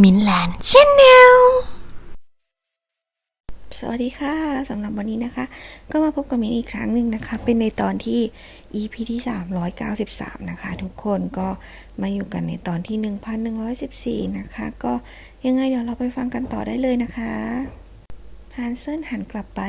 มินแลนด์ชแนลสวัสดีค่ะ แล้วสำหรับวันนี้นะคะ ก็มาพบกับมินอีกครั้งหนึ่งนะคะ เป็นในตอนที่ EP ที่ 393 นะคะ ทุกคนก็มาอยู่กันในตอนที่ 1114 นะคะ ก็ยังไงเดี๋ยวเราไปฟังกันต่อได้เลยนะคะฮันเซนหันกลับไป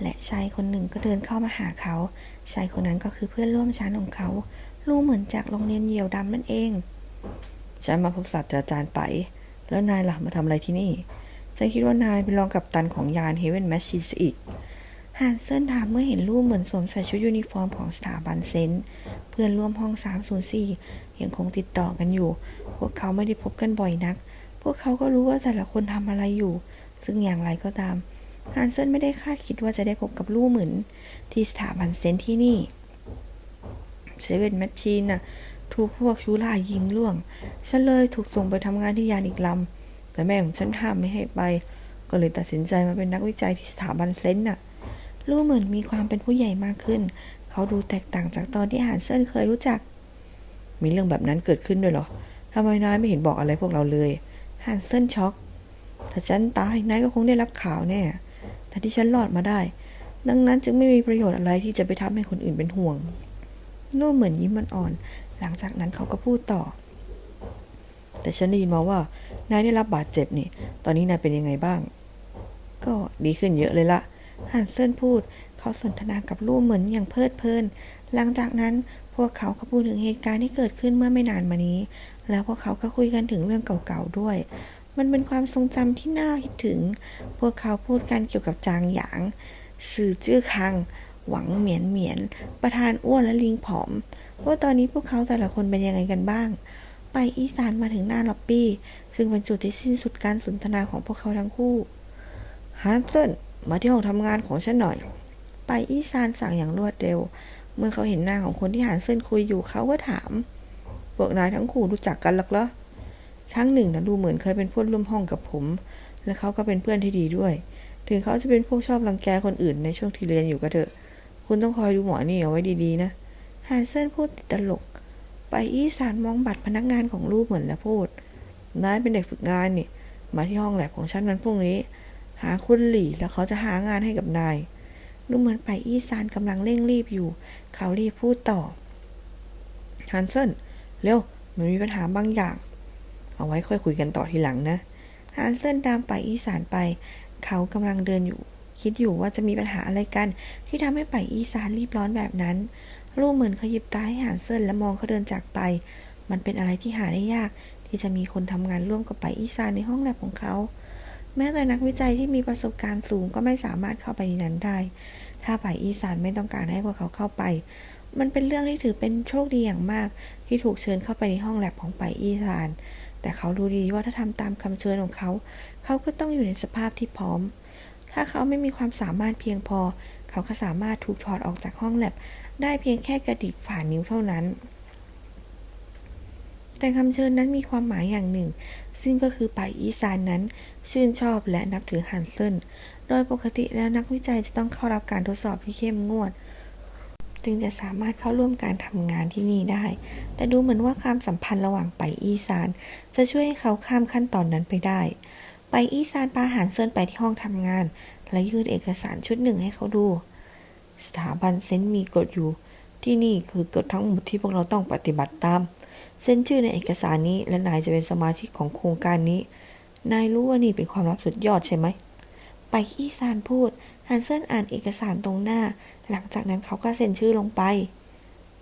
และชายคนหนึ่งก็เดินเข้ามาหาเขา ชายคนนั้นก็คือเพื่อนร่วมชั้นของเขารู้เหมือนจากโรงเรียนเหยี่ยวดำนั่นเอง ฉันมาพบศาสตราจารย์ไป แล้วนายล่ะมาทำอะไรที่นี่ ฉันคิดว่านายเป็นรองกัปตันของยานเฮเวนแมชชีนอีกฮันเซนถามเมื่อเห็นรูปเหมือนสวมใส่ชุดยูนิฟอร์มของสถาบันเซนเพื่อนร่วมห้อง 304 ยังคงติดต่อกันอยู่ พวกเขาไม่ได้พบกันบ่อยนัก พวกเขาก็รู้ว่าแต่ละคนทำอะไรอยู่ ซึ่งอย่างไรก็ตามฮันเซนไม่ได้คาดคิดว่าจะได้พบกับลู่เหมือนที่สถาบันเซนที่นี่เซเว่นแมชชีนน่ะ ถูกพวกชูล่ายิงล่วง ฉันเลยถูกส่งไปทำงานที่ยานอีกลำ แต่แม่ของฉันห้ามไม่ให้ไป ก็เลยตัดสินใจมาเป็นนักวิจัยที่สถาบันเซนน่ะ รู้เหมือนมีความเป็นผู้ใหญ่มากขึ้น เขาดูแตกต่างจากตอนที่หานเซินเคยรู้จัก มีเรื่องแบบนั้นเกิดขึ้นด้วยเหรอทำไมนายไม่เห็นบอกอะไรพวกเราเลยฮันเซินช็อก ถ้าฉันตายนายก็คงได้รับข่าวแน่ แต่ที่ฉันรอดมาได้ ดังนั้นจึงไม่มีประโยชน์อะไรที่จะไปทำให้คนอื่นเป็นห่วงนู่เหมือนยิ้มมันอ่อน หลังจากนั้นเขาก็พูดต่อ แต่ฉันได้ยินมาว่า นายได้รับบาดเจ็บนี่ ตอนนี้นายเป็นยังไงบ้าง ก็ดีขึ้นเยอะเลยละฮันเซนพูด เขาสนทนากับลูกเหมือนอย่างเพลิดเพลิน หลังจากนั้นพวกเขาก็พูดถึงเหตุการณ์ที่เกิดขึ้นเมื่อไม่นานมานี้ แล้วพวกเขาก็คุยกันถึงเรื่องเก่าๆด้วย มันเป็นความทรงจำที่น่าคิดถึง พวกเขาพูดกันเกี่ยวกับจางหยาง สื่อจื้อคัง หวังเหมียนเหมียน ประธานอ้วนและลิงผอม ว่าตอนนี้พวกเขาแต่ละคนเป็นยังไงกันบ้าง ไปอีสานมาถึงหน้าล็อบบี้ ซึ่งเป็นจุดที่สิ้นสุดการสนทนาของพวกเขาทั้งคู่ฮันเติลมาที่ห้องทำงานของฉันหน่อย ไปอีสานสั่งอย่างรวดเร็ว เมื่อเขาเห็นหน้าของคนที่ฮันเซนคุยอยู่เขาก็ถามพวกนายทั้งคู่รู้จักกันหรอกเหรอทั้งหนึ่งนะดูเหมือนเคยเป็นเพื่อนร่วมห้องกับผม และเขาก็เป็นเพื่อนที่ดีด้วย ถึงเขาจะเป็นพวกชอบรังแกคนอื่นในช่วงที่เรียนอยู่ก็เถอะ คุณต้องคอยดูหมอนี่เอาไว้ดีๆนะ ฮันเซินพูดติดตลก ไปอี้สานมองบัตรพนักงานของลูกเหมือนแล้วพูด นายเป็นเด็กฝึกงานนี่ มาที่ห้องแลบของฉันวันพรุ่งนี้ หาคุณหลี่แล้วเขาจะหางานให้กับนาย ดูเหมือนไปอีสานกำลังเร่งรีบอยู่ เขารีบพูดต่อ ฮันเซนเร็ว มันมีปัญหาบางอย่าง เอาไว้ค่อยคุยกันต่อทีหลังนะ ฮันเซนตามไปอีสานไป เขากำลังเดินอยู่ คิดอยู่ว่าจะมีปัญหาอะไรกัน ที่ทำให้ไปอีสานรีบร้อนแบบนั้น รูปเหมือนเขาหยิบตาให้ฮันเซนและมองเขาเดินจากไป มันเป็นอะไรที่หาได้ยาก ที่จะมีคนทำงานร่วมกับไปอีสานในห้องแลบของเขา แม้แต่นักวิจัยที่มีประสบการณ์สูงก็ไม่สามารถเข้าไปในนั้นได้ ถ้าไปอีสานไม่ต้องการให้พวกเขาเข้าไป มันเป็นเรื่องที่ถือเป็นโชคดีอย่างมาก ที่ถูกเชิญเข้าไปในห้องแลบของไปอีสาน แต่เขารู้ดีว่าถ้าทำตามคำเชิญของเขา เขาก็ต้องอยู่ในสภาพที่พร้อม ถ้าเขาไม่มีความสามารถเพียงพอ เขาก็สามารถถูกถอดออกจากห้องแลบได้เพียงแค่กระดิกฝ่านิ้วเท่านั้น แต่คำเชิญนั้นมีความหมายอย่างหนึ่ง ซึ่งก็คือไปอีสานนั้น ชื่นชอบและนับถือฮันเซนโดยปกติแล้วนักวิจัยจะต้องเข้ารับการทดสอบที่เข้มงวด จึงจะสามารถเข้าร่วมการทำงานที่นี่ได้ แต่ดูเหมือนว่าความสัมพันธ์ระหว่างไปอีสาน จะช่วยให้เขาข้ามขั้นตอนนั้นไปได้ ไปอีสานพาฮันเซนไปที่ห้องทำงาน และยื่นเอกสารชุดหนึ่งให้เขาดู สถาบันเซนต์มีกฎอยู่ที่นี่คือกฎทั้งหมดที่พวกเราต้องปฏิบัติตาม เซ็นชื่อในเอกสารนี้และนายจะเป็นสมาชิกของโครงการนี้ นายรู้ว่านี่เป็นความลับสุดยอดใช่ไหม ไปอีซานพูดฮันเซนอ่านเอกสารตรงหน้า หลังจากนั้นเขาก็เซ็นชื่อลงไป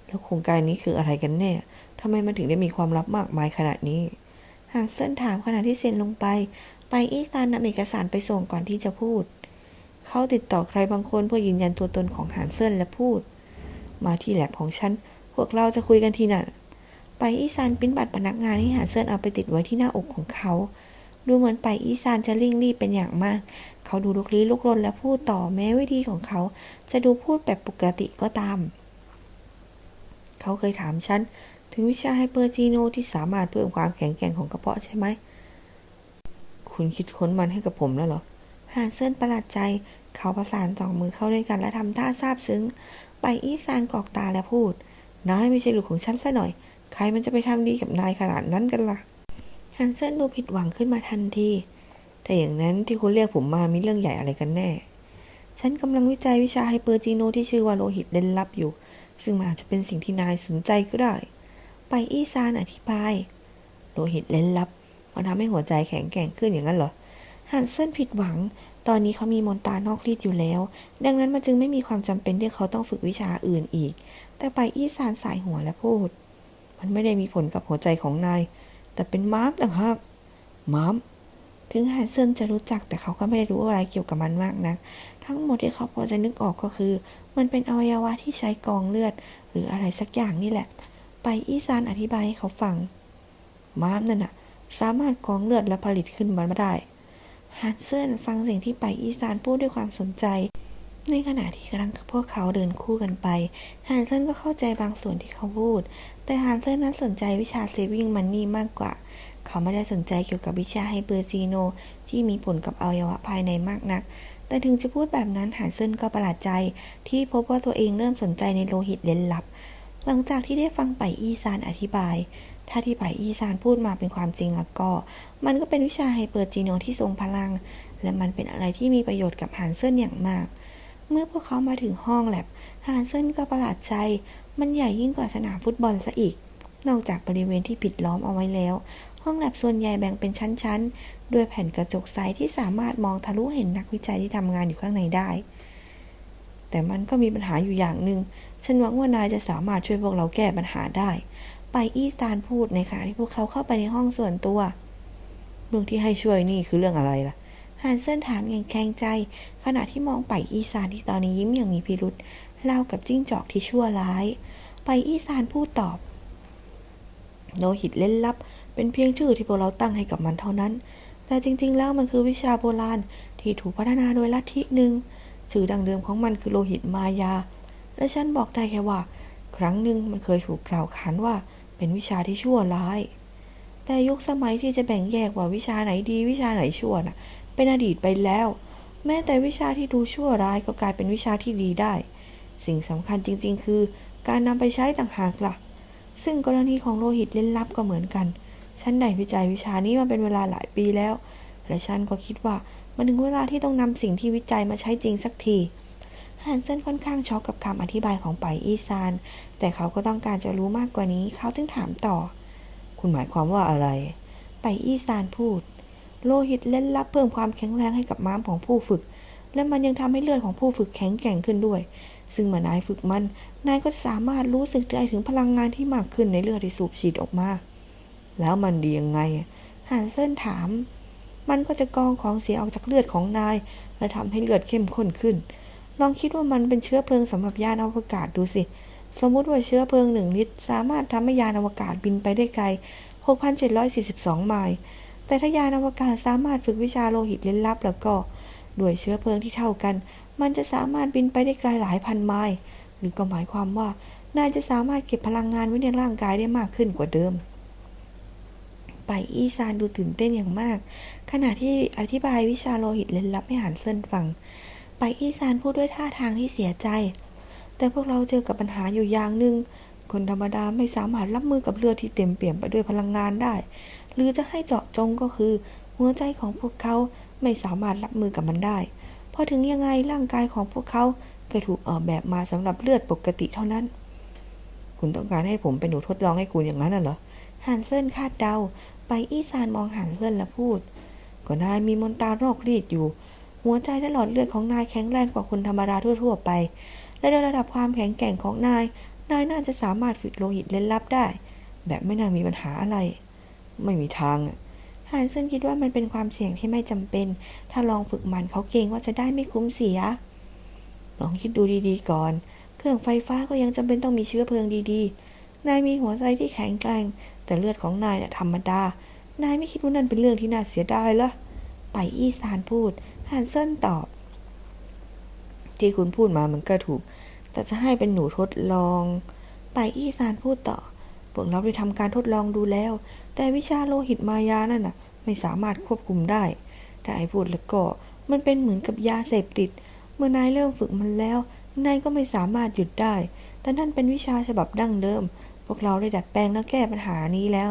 แล้วโครงการนี้คืออะไรกันแน่ทำไมมันถึงได้มีความลับมากมายขนาดนี้ฮันเซนถามขณะที่เซ็นลงไป ไปอีซานนำเอกสารไปส่งก่อนที่จะพูด เขาติดต่อใครบางคนเพื่อยืนยันตัวตนของฮันเซินและพูด มาที่แลบของฉัน พวกเราจะคุยกันทีนั่นไปอีซานปิ้นบัตรพนักงานให้หานเซินเอาไปติดไว้ที่หน้าอกของเขา ดูเหมือนไปอีซานจะริ่งรีบเป็นอย่างมาก เขาดูลุกลี้ลุกลนและพูดต่อแม้วิธีของเขา จะดูพูดแบบปกติก็ตาม เขาเคยถามฉันถึงวิชาไฮเปอร์จีโนที่สามารถเพิ่มความแข็งแกร่งของกระเพาะใช่ไหม คุณคิดค้นมันให้กับผมแล้วเหรอ ฮานเซินประหลาดใจ เขาประสานสองมือเข้าด้วยกันและทำท่าซาบซึ้ง ไปอีซานกอกตาและพูดนายไม่ใช่ลูกของฉันซะหน่อย ใครมันจะไปทำดีกับนายขนาดนั้นกันล่ะฮันเซนดูผิดหวังขึ้นมาทันทีถ้าอย่างนั้นที่คุณเรียกผมมามีเรื่องใหญ่อะไรกันแน่ ฉันกำลังวิจัยวิชาไฮเปอร์จีโนที่ชื่อว่าโลหิตเล่นลับอยู่ ซึ่งมันอาจจะเป็นสิ่งที่นายสนใจก็ได้ ไปอีซานอธิบาย โลหิตเล่นลับ มันทำให้หัวใจแข็งแกร่งขึ้นอย่างนั้นเหรอ ฮันเซนผิดหวัง ตอนนี้เขามีมนตานอกรีดอยู่แล้ว ดังนั้นมันจึงไม่มีความจำเป็นที่เขาต้องฝึกวิชาอื่นอีก แต่ไปอี้ซานสายหัวและพูด มันไม่ได้มีผลกับหัวใจของนาย แต่เป็นม้ามต่างหากม้ามถึงฮันเซนจะรู้จักแต่เขาก็ไม่ได้รู้อะไรเกี่ยวกับมันมากนัก ทั้งหมดที่เขาพอจะนึกออกก็คือ มันเป็นอวัยวะที่ใช้กองเลือด หรืออะไรสักอย่างนี่แหละ ไปอีซานอธิบายให้เขาฟัง ม้ามนั่นน่ะ สามารถกองเลือดและผลิตขึ้นมาได้ ฮันเซนฟังสิ่งที่ไปอีซานพูดด้วยความสนใจ ในขณะที่กำลังพวกเขาเดินคู่กันไปฮันเซนก็เข้าใจบางส่วนที่เขาพูด แต่ฮันเซนนั้นสนใจวิชา saving money มากกว่า เขาไม่ได้สนใจเกี่ยวกับวิชาไฮเปอร์จีโนที่มีผลกับอวัยวะภายในมากนัก แต่ถึงจะพูดแบบนั้นฮันเซนก็ประหลาดใจ ที่พบว่าตัวเองเริ่มสนใจในโลหิตเล้นลับ หลังจากที่ได้ฟังไปอีซานอธิบาย ถ้าที่ไปอีซานพูดมาเป็นความจริงแล้วก็ มันก็เป็นวิชาไฮเปอร์จีโนที่ทรงพลัง และมันเป็นอะไรที่มีประโยชน์กับฮันเซนอย่างมาก เมื่อพวกเขามาถึงห้องแลบฮันเซนก็ประหลาดใจ มันใหญ่ยิ่งกว่าสนามฟุตบอลซะอีก นอกจากบริเวณที่ปิดล้อมเอาไว้แล้ว ห้องแลบส่วนใหญ่แบ่งเป็นชั้นๆ ด้วยแผ่นกระจกใสที่สามารถมองทะลุเห็นนักวิจัยที่ทำงานอยู่ข้างในได้ แต่มันก็มีปัญหาอยู่อย่างหนึ่ง ฉันหวังว่านายจะสามารถช่วยพวกเราแก้ปัญหาได้ ไปอีสตานพูดในขณะที่พวกเขาเข้าไปในห้องส่วนตัว เรื่องที่ให้ช่วยนี่คือเรื่องอะไรล่ะฮันเซนถามอย่างแข็งใจ ขณะที่มองไปอีสานที่ตอนนี้ยิ้มอย่างมีพิรุษเล่ากับจิ้งจอกที่ชั่วร้าย ไปอีสานพูดตอบ โลหิตเล่นลับ เป็นเพียงชื่อที่พวกเราตั้งให้กับมันเท่านั้น แต่จริง ๆ แล้วมันคือวิชาโบราณที่ถูกพัฒนาโดยลัทธิหนึ่งชื่อดังเดิมของมันคือโลหิตมายา และฉันบอกได้แค่ว่า ครั้งหนึ่งมันเคยถูกกล่าวขานว่าเป็นวิชาที่ชั่วร้าย แต่ยุคสมัยที่จะแบ่งแยกว่าวิชาไหนดี วิชาไหนชั่วน่ะ เป็นอดีตไปแล้ว แม้แต่วิชาที่ดูชั่วร้ายก็กลายเป็นวิชาที่ดีได้ สิ่งสำคัญจริง ๆ คือ การนำไปใช้ต่างหากล่ะ ซึ่งกรณีของโลหิตเล่นลับก็เหมือนกันฉันได้วิจัยวิชานี้มาเป็นเวลาหลายปีแล้ว และฉันก็คิดว่ามันถึงเวลาที่ต้องนำสิ่งที่วิจัยมาใช้จริงสักที ฮันเซนค่อนข้างช็อกกับคำอธิบายของไปอีซาน แต่เขาก็ต้องการจะรู้มากกว่านี้ เขาถึงถามต่อ คุณหมายความว่าอะไร ไปอีซานพูด โลหิตเล่นลับเพิ่มความแข็งแรงให้กับม้ามของผู้ฝึก และมันยังทำให้เลือดของผู้ฝึกแข็งแกร่งขึ้นด้วย ซึ่งเมื่อนายฝึกมัน นายก็สามารถรู้สึกได้ถึงพลังงานที่มากขึ้นในเลือดที่สูบฉีดออกมา แล้วมันดียังไงฮันเซนถาม มันก็จะกรองของเสียออกจากเลือดของนาย และทำให้เลือดเข้มข้นขึ้น ลองคิดว่ามันเป็นเชื้อเพลิงสำหรับยานอวกาศดูสิ สมมุติว่าเชื้อเพลิงหนึ่งลิตร สามารถทำให้ยานอวกาศบินไปได้ไกล 6,742 ไมล์ แต่ถ้ายานอวกาศสามารถฝึกวิชาโลหิตเล้นลับแล้วก็ ด้วยเชื้อเพลิงที่เท่ากัน มันจะสามารถบินไปได้ไกลหลายพันไมล์ หรือก็หมายความว่านายจะสามารถเก็บพลังงานไว้ในร่างกายได้มากขึ้นกว่าเดิม ไปอีซานดูตื่นเต้นอย่างมาก ขณะที่อธิบายวิชาโลหิตเล้นลับให้หันเซินฟัง ไปอีซานพูดด้วยท่าทางที่เสียใจ แต่พวกเราเจอกับปัญหาอยู่อย่างหนึ่ง คนธรรมดาไม่สามารถรับมือกับเลือดที่เต็มเปี่ยมไปด้วยพลังงานได้ หรือจะให้เจาะจงก็คือ หัวใจของพวกเขาไม่สามารถรับมือกับมันได้พอถึงยังไงร่างกายของพวกเขาก็ถูกออกแบบมาสำหรับเลือดปกติเท่านั้น คุณต้องการให้ผมเป็นหนูทดลองให้คุณอย่างนั้นน่ะเหรอ ฮันเซนคาดเดา ไปอีซานมองฮันเซนและพูด ก็นายมีมนตรารอกรีดอยู่ หัวใจและหลอดเลือดของนายแข็งแรงกว่าคนธรรมดาทั่วๆไป และในระดับความแข็งแกร่งของนาย นายน่าจะสามารถฝึกโลหิตเล่นลับได้ แบบไม่น่ามีปัญหาอะไร ไม่มีทางอะฮันเซนคิดว่ามันเป็นความเสี่ยงที่ไม่จำเป็น ถ้าลองฝึกมันเขาเกรงว่าจะได้ไม่คุ้มเสีย ลองคิดดูดีๆก่อน เครื่องไฟฟ้าก็ยังจำเป็นต้องมีเชื้อเพลิงดีๆ นายมีหัวใจที่แข็งแกร่ง แต่เลือดของนายน่ะธรรมดา นายไม่คิดว่านั่นเป็นเรื่องที่น่าเสียดายเหรอไปอี้ซานพูด ฮันเซนตอบ ที่คุณพูดมามันก็ถูก แต่จะให้เป็นหนูทดลอง ไปอี้ซานพูดต่อพวกเราได้ทำการทดลองดูแล้ว แต่วิชาโลหิตมายานั่นน่ะ ไม่สามารถควบคุมได้ถ้าไอ้พูดแล้วก็มันเป็นเหมือนกับยาเสพติด เมื่อนายเริ่มฝึกมันแล้ว นายก็ไม่สามารถหยุดได้ แต่นั่นเป็นวิชาฉบับดั้งเดิม พวกเราได้ดัดแปลงและแก้ปัญหานี้แล้ว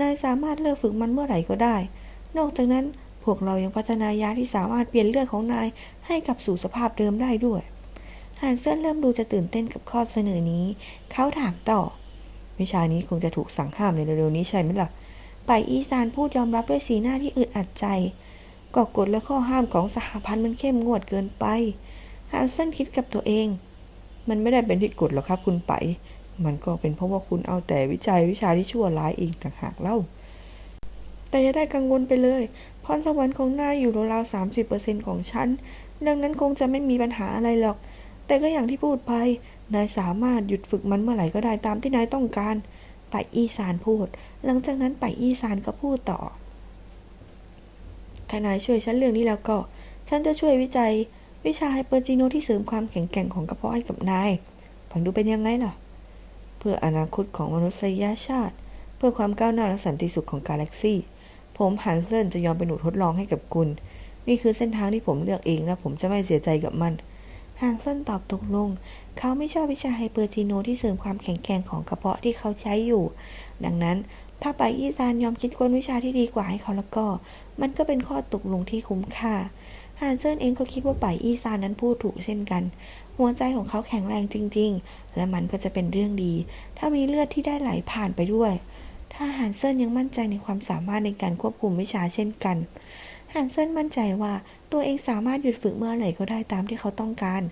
นายสามารถเลิกฝึกมันเมื่อไหร่ก็ได้ นอกจากนั้น พวกเรายังพัฒนายาที่สามารถเปลี่ยนเลือดของนายให้กลับสู่สภาพเดิมได้ด้วยฮันเซนเริ่มดูจะตื่นเต้นกับข้อเสนอนี้ เขาถามต่อ วิชานี้คงจะถูกสั่งห้ามในเร็วๆนี้ใช่ไหมล่ะไปอีซานพูดยอมรับด้วยสีหน้าที่อึดอัดใจ ก็กฎและข้อห้ามของสหพันธ์มันเข้มงวดเกินไปฮันเซนคิดกับตัวเอง มันไม่ได้เป็นที่กฎหรอกครับคุณไป มันก็เป็นเพราะว่าคุณเอาแต่วิจัยวิชาที่ชั่วร้ายเองต่างหากเล่า แต่อย่าได้กังวลไปเลย พรสวรรค์ของนายอยู่ราวๆสามสิบเปอร์เซ็นของฉัน ดังนั้นคงจะไม่มีปัญหาอะไรหรอก แต่ก็อย่างที่พูดไป นายสามารถหยุดฝึกมันเมื่อไหร่ก็ได้ตามที่นายต้องการไปอีสานพูด หลังจากนั้นไปอีสานก็พูดต่อ ถ้านายช่วยฉันเรื่องนี้แล้วก็ ฉันจะช่วยวิจัย วิชาไฮเปอร์จีโนที่เสริมความแข็งแกร่งของกระเพาะให้กับนาย ฟังดูเป็นยังไงล่ะ เพื่ออนาคตของมนุษยชาติ เพื่อความก้าวหน้าและสันติสุขของกาแล็กซี่ ผมฮันเซินจะยอมเป็นหนูทดลองให้กับคุณ นี่คือเส้นทางที่ผมเลือกเองและผมจะไม่เสียใจกับมันฮันเซนตอบตกลง เขาไม่ชอบวิชาไฮเปอร์จีโนที่เสริมความแข็งแกร่งของกระเพาะที่เขาใช้อยู่ ดังนั้น ถ้าไปอีซานยอมคิดค้นวิชาที่ดีกว่าให้เขาแล้วก็ มันก็เป็นข้อตกลงที่คุ้มค่าฮันเซนเองก็คิดว่าไปอีซานนั้นพูดถูกเช่นกัน หัวใจของเขาแข็งแรงจริง ๆ และมันก็จะเป็นเรื่องดี ถ้ามีเลือดที่ได้ไหลผ่านไปด้วย ถ้าฮันเซนยังมั่นใจในความสามารถในการควบคุมวิชาเช่นกัน ฮันเซนมั่นใจว่าตัวเองสามารถหยุดฝึกเมื่อไหร่ก็ได้ตามที่เขาต้องการ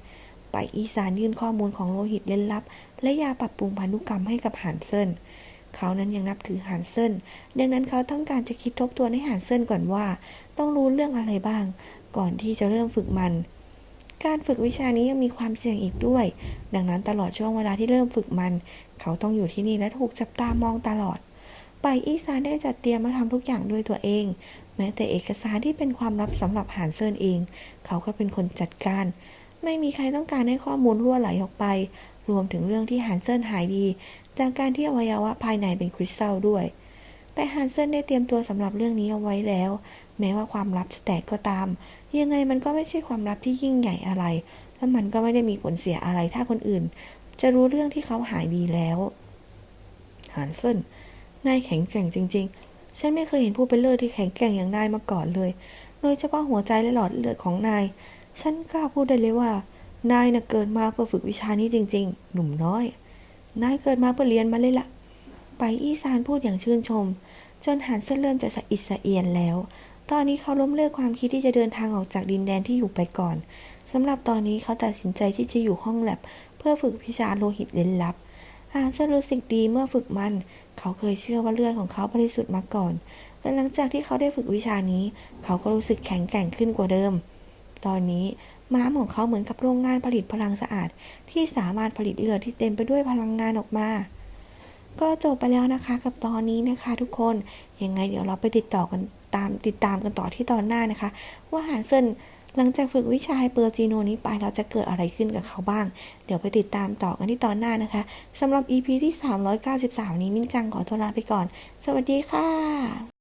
ไปอีสานยื่นข้อมูลของโลหิตเล่นลับ และยาปรับปรุงพันธุกรรมให้กับฮันเซนเขานั้นยังนับถือฮันเซนดังนั้นเขาต้องการจะคิดทบทวนให้ฮันเซนก่อนว่า ต้องรู้เรื่องอะไรบ้าง ก่อนที่จะเริ่มฝึกมัน การฝึกวิชานี้ยังมีความเสี่ยงอีกด้วย ดังนั้นตลอดช่วงเวลาที่เริ่มฝึกมัน เขาต้องอยู่ที่นี่และถูกจับตามองตลอด ไปอีซานได้จัดเตรียมมาทำทุกอย่างด้วยตัวเอง แม้แต่เอกสารที่เป็นความลับสำหรับหานเซินเอง เขาก็เป็นคนจัดการ ไม่มีใครต้องการให้ข้อมูลรั่วไหลออกไป รวมถึงเรื่องที่หานเซินหายดี จากการที่อวัยวะภายในเป็นคริสตัลด้วย แต่ฮันเซนได้เตรียมตัวสำหรับเรื่องนี้เอาไว้แล้ว แม้ว่าความลับจะแตกก็ตาม ยังไงมันก็ไม่ใช่ความลับที่ยิ่งใหญ่อะไร และมันก็ไม่ได้มีผลเสียอะไรถ้าคนอื่น จะรู้เรื่องที่เขาหายดีแล้วฮันเซน นายแข็งแกร่งจริง ๆ ฉันไม่เคยเห็นผู้เป็นเลิศที่แข็งแกร่งอย่างนายมาก่อนเลย โดยเฉพาะหัวใจและหลอดเลือดของนาย ฉันกล้าพูดได้เลยว่า นายน่ะเกิดมาเพื่อฝึกวิชานี้จริง ๆ หนุ่มน้อย นายเกิดมาเพื่อเรียนมาเลยล่ะ ไปอีซานพูดอย่างชื่นชม จนหันเส้นเริ่มจะสะอิดสะเอียนแล้ว ตอนนี้เขาล้มเลิกความคิดที่จะเดินทางออกจากดินแดนที่อยู่ไปก่อนสำหรับตอนนี้เขาตัดสินใจที่จะอยู่ห้องแลบเพื่อฝึกวิชาโลหิตเล่นลับ ฮันเซนรู้สึกดีเมื่อฝึกมัน เขาเคยเชื่อว่าเลือดของเขาบริสุทธิ์มาก่อน แต่หลังจากที่เขาได้ฝึกวิชานี้ เขาก็รู้สึกแข็งแกร่งขึ้นกว่าเดิม ตอนนี้ม้ามของเขาเหมือนกับโรงงานผลิตพลังสะอาด ที่สามารถผลิตเลือดที่เต็มไปด้วยพลังงานออกมาก็จบไปแล้วนะคะกับตอนนี้นะคะทุกคนยังไงเดี๋ยวเราไปติดต่อกันตามติดตามกันต่อที่ตอนหน้านะคะ ว่าหานเซิน หลังจากฝึกวิชาไฮเปอร์จีโนนี้ไปเราจะเกิดอะไรขึ้นกับเขาบ้าง เดี๋ยวไปติดตามต่อกันที่ตอนหน้านะคะสำหรับ EP ที่ 393 นี้มิ้นจังขอตัวลาไปก่อน สวัสดีค่ะ